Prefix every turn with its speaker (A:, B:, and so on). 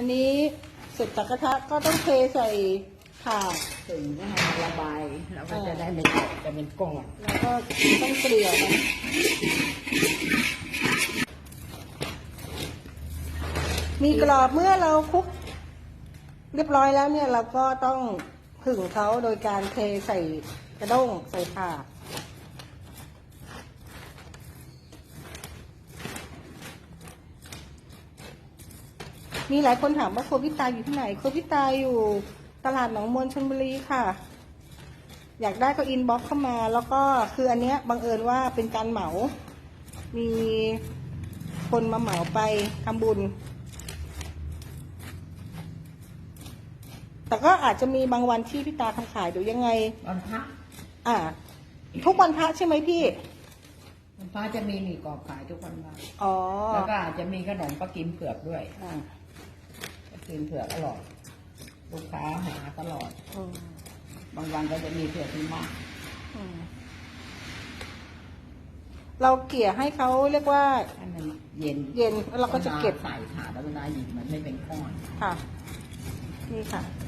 A: อันนี้เสร็จจากกระทะก็ต้องเทใส่ถาด
B: ถึงจะให้มันระบายเราก็จะได้ไม่ตกจะเป็นก้อน
A: แล้วก็ต้องเกลี่ยนะมีกรอบเมื่อเราคลุก เรียบร้อยแล้วเนี่ยเราก็ต้องผึ่งเขาโดยการเทใส่กระด้งใส่ถาด มีหลายคนถามว่าโควิตาอยู่ที่ไหน โควิตาอยู่ตลาดหนองมนชลบุรีค่ะ อยากได้ก็อินบ็อกเข้ามา แล้วก็คืออันเนี้ยบังเอิญว่าเป็นการเหมา มีคนมาเหมาไปทำบุญ แต่ก็อาจจะมีบางวันที่พี่ตาทำขายเดี๋ยวยังไง
B: วันพระ
A: อ่า ทุกวันพระใช่ไหมพี่
B: วันพระจะมีหมี่กรอบขายทุกวันพระ
A: อ๋อ
B: แล้วก็อาจจะมีขนมปลากิมเผือกด้วย
A: อ่า
B: ปลากิมเผือกอร่อยลูกค้าหาตลอด
A: อืม
B: บางวันก็จะมีเผือกที่มาก
A: อืมเราเกลี่ยให้เขาเรียกว่า
B: ให้มันเย็น
A: เย็นแล้วเราก็จะเก็บ
B: ใส่ถาดแล้วเวลาหยิบมันไม่เป็นก้อน
A: ค่ะ นี่ค่ะ
B: เ